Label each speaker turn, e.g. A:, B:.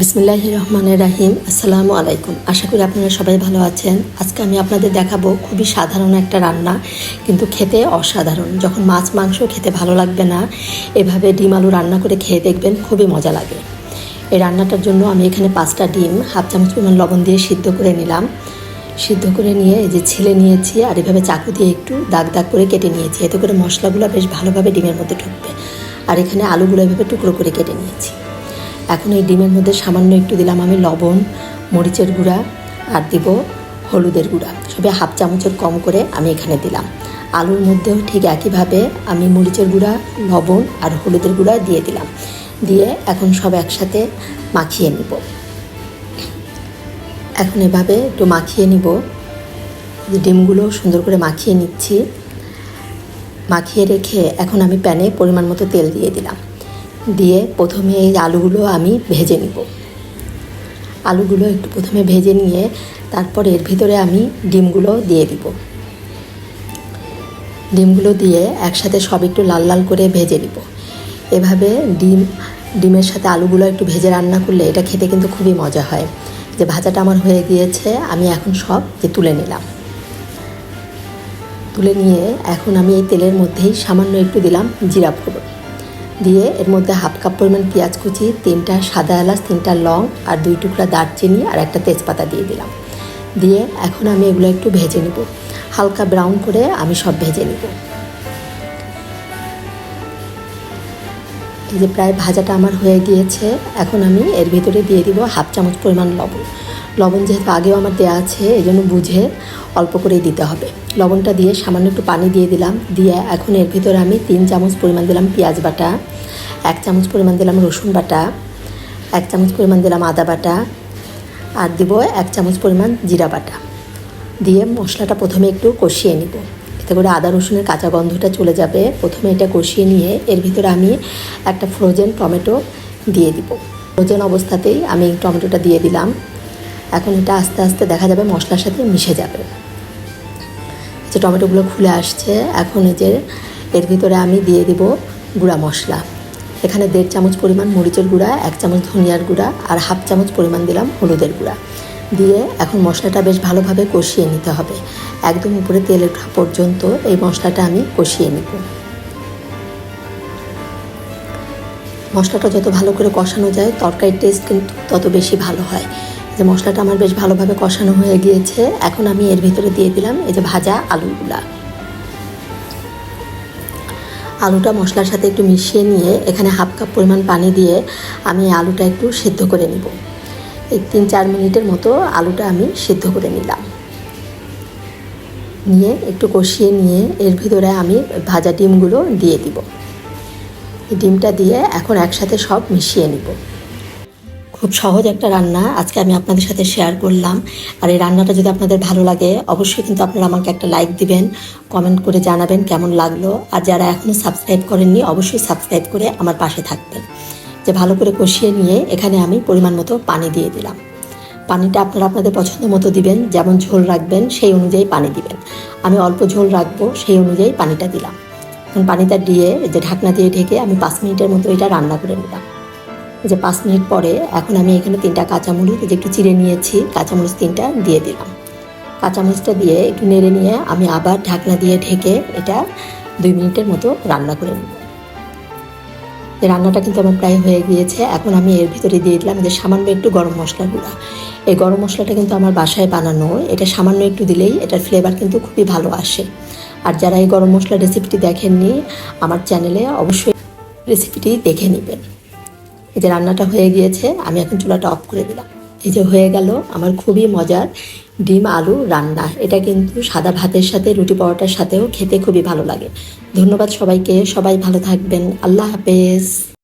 A: বিসমুল্লাহ রহমানের রাহিম আসসালামু আলাইকুম। আশা করি আপনারা সবাই ভালো আছেন। আজকে আমি আপনাদের দেখাবো খুবই সাধারণ একটা রান্না, কিন্তু খেতে অসাধারণ। যখন মাছ, মাংস খেতে ভালো লাগবে না, এভাবে ডিম আলু রান্না করে খেয়ে দেখবেন খুবই মজা লাগে। এই রান্নাটার জন্য আমি এখানে পাঁচটা ডিম, হাফ চামচ পরিমাণ লবণ দিয়ে সিদ্ধ করে নিলাম। সিদ্ধ করে নিয়ে এই যে ছিলে নিয়েছি, আর এভাবে চাকু দিয়ে একটু দাগ দাগ করে কেটে নিয়েছি। এতে করে মশলাগুলো বেশ ভালোভাবে ডিমের মধ্যে ঢুকবে। আর এখানে আলুগুলো এভাবে টুকরো করে কেটে নিয়েছি। এখন এই ডিমের মধ্যে সামান্য একটু দিলাম আমি লবণ, মরিচের গুঁড়া আর দিব হলুদের গুঁড়া। সবে হাফ চামচের কম করে আমি এখানে দিলাম। আলুর মধ্যেও ঠিক একইভাবে আমি মরিচের গুঁড়া, লবণ আর হলুদের গুঁড়া দিয়ে দিলাম। দিয়ে এখন সব একসাথে মাখিয়ে নিব। এখন এভাবে একটু মাখিয়ে নিব। ডিমগুলো সুন্দর করে মাখিয়ে নিচ্ছি। মাখিয়ে রেখে এখন আমি প্যানে পরিমাণ মতো তেল দিয়ে দিলাম। দিয়ে প্রথমে এই আলুগুলো আমি ভেজে নিব। আলুগুলো একটু প্রথমে ভেজে নিয়ে তারপর এর ভিতরে আমি ডিমগুলো দিয়ে দিব। ডিমগুলো দিয়ে একসাথে সব একটু লাল লাল করে ভেজে নিব। এভাবে ডিম, ডিমের সাথে আলুগুলো একটু ভেজে রান্না করলে এটা খেতে কিন্তু খুবই মজা হয়। যে ভাজাটা আমার হয়ে গিয়েছে, আমি এখন সব যে তুলে নিলাম। তুলে নিয়ে এখন আমি এই তেলের মধ্যেই সামান্য একটু দিলাম জিরা ফোড়ন। দিয়ে এর মধ্যে হাফ কাপ পরিমাণ পেঁয়াজ কুচি, তিনটা সাদা এলাচ, তিনটা লং আর দুই টুকরা দারচিনি আর একটা তেজপাতা দিয়ে দিলাম। দিয়ে এখন আমি এগুলো একটু ভেজে নেব। হালকা ব্রাউন করে আমি সব ভেজে নিব। এই যে প্রায় ভাজাটা আমার হয়ে গিয়েছে, এখন আমি এর ভিতরে দিয়ে দিব হাফ চামচ পরিমাণ লবণ। লবণ যেহেতু আগেও আমার দেওয়া আছে এই জন্য বুঝে অল্প করেই দিতে হবে। লবণটা দিয়ে সামান্য একটু পানি দিয়ে দিলাম। দিয়ে এখন এর ভিতরে আমি তিন চামচ পরিমাণ দিলাম পেঁয়াজ বাটা, এক চামচ পরিমাণ দিলাম রসুন বাটা, এক চামচ পরিমাণ দিলাম আদা বাটা, আর দিব এক চামচ পরিমাণ জিরা বাটা। দিয়ে মশলাটা প্রথমে একটু কষিয়ে নিব। এতে করে আদা রসুনের কাঁচা গন্ধটা চলে যাবে। প্রথমে এটা কষিয়ে নিয়ে এর ভিতরে আমি একটা ফ্রোজেন টমেটো দিয়ে দিব। ফ্রোজেন অবস্থাতেই আমি টমেটোটা দিয়ে দিলাম। এখন এটা আস্তে আস্তে দেখা যাবে মশলার সাথে মিশে যাবে। যে টমেটোগুলো খুলে আসছে, এখন এই যে এর ভিতরে আমি দিয়ে দিব গুঁড়া মশলা। এখানে দেড় চামচ পরিমাণ মরিচের গুঁড়া, এক চামচ ধনিয়ার গুঁড়া আর হাফ চামচ পরিমাণ দিলাম হলুদের গুঁড়া। দিয়ে এখন মশলাটা বেশ ভালোভাবে কষিয়ে নিতে হবে। একদম উপরে তেল ওঠা পর্যন্ত এই মশলাটা আমি কষিয়ে নিব। মশলাটা যত ভালো করে কষানো যায়, তরকারির টেস্ট কিন্তু তত বেশি ভালো হয়। যে মশলাটা আমার বেশ ভালোভাবে কষানো হয়ে গিয়েছে, এখন আমি এর ভিতরে দিয়ে দিলাম এই যে ভাজা আলুগুলা। আলুটা মশলার সাথে একটু মিশিয়ে নিয়ে এখানে হাফ কাপ পরিমাণ পানি দিয়ে আমি আলুটা একটু সিদ্ধ করে নিব। এই তিন চার মিনিটের মতো আলুটা আমি সিদ্ধ করে নিলাম। নিয়ে একটু কষিয়ে নিয়ে এর ভিতরে আমি ভাজা ডিমগুলো দিয়ে দিব। ডিমটা দিয়ে এখন একসাথে সব মিশিয়ে নিব। খুব সহজ একটা রান্না আজকে আমি আপনাদের সাথে শেয়ার করলাম। আর এই রান্নাটা যদি আপনাদের ভালো লাগে, অবশ্যই কিন্তু আপনারা আমাকে একটা লাইক দিবেন কমেন্ট করে জানাবেন কেমন লাগল। আর যারা এখনও সাবস্ক্রাইব করেননি, অবশ্যই সাবস্ক্রাইব করে আমার পাশে থাকবেন। যে ভালো করে কষিয়ে নিয়ে এখানে আমি পরিমাণ মতো পানি দিয়ে দিলাম। পানিটা আপনারা আপনাদের পছন্দ মতো দিবেন, যেমন ঝোল রাখবেন, সেই অনুযায়ী পানি দিবেন। আমি অল্প ঝোল রাখব, সেই অনুযায়ী পানিটা দিলাম। এখন পানিটা দিয়ে যে ঢাকনা দিয়ে ঢেকে আমি পাঁচ মিনিটের মতো এটা রান্না করে নিলাম। যে পাঁচ মিনিট পরে এখন আমি এখানে তিনটা কাঁচামরিচ যে একটু চিড়ে নিয়েছি, কাঁচামরিচ তিনটা দিয়ে দিলাম। কাঁচামরিচটা দিয়ে একটু নেড়ে নিয়ে আমি আবার ঢাকনা দিয়ে ঢেকে এটা দুই মিনিটের মতো রান্না করে নিব। রান্নাটা কিন্তু আমার প্রায় হয়ে গিয়েছে। এখন আমি এর ভিতরে দিয়ে দিলাম যে সামান্য একটু গরম মশলা গুঁড়া। এই গরম মশলাটা কিন্তু আমার বাসায় বানানো, এটা সামান্য একটু দিলেই এটার ফ্লেভার কিন্তু খুবই ভালো আসে। আর যারা এই গরম মশলা রেসিপিটি দেখেননি, আমার চ্যানেলে অবশ্যই রেসিপিটি দেখে নেবেন। এই যে রান্নাটা হয়ে গিয়েছে, আমি এখন চুলাটা অফ করে দিলাম। এই যে হয়ে গেল আমার খুবই মজার ডিম আলু রান্না। এটা কিন্তু সাদা ভাতের সাথে, রুটি পরোটার সাথেও খেতে খুবই ভালো লাগে। ধন্যবাদ সবাইকে, সবাই ভালো থাকবেন। আল্লাহ হাফেজ।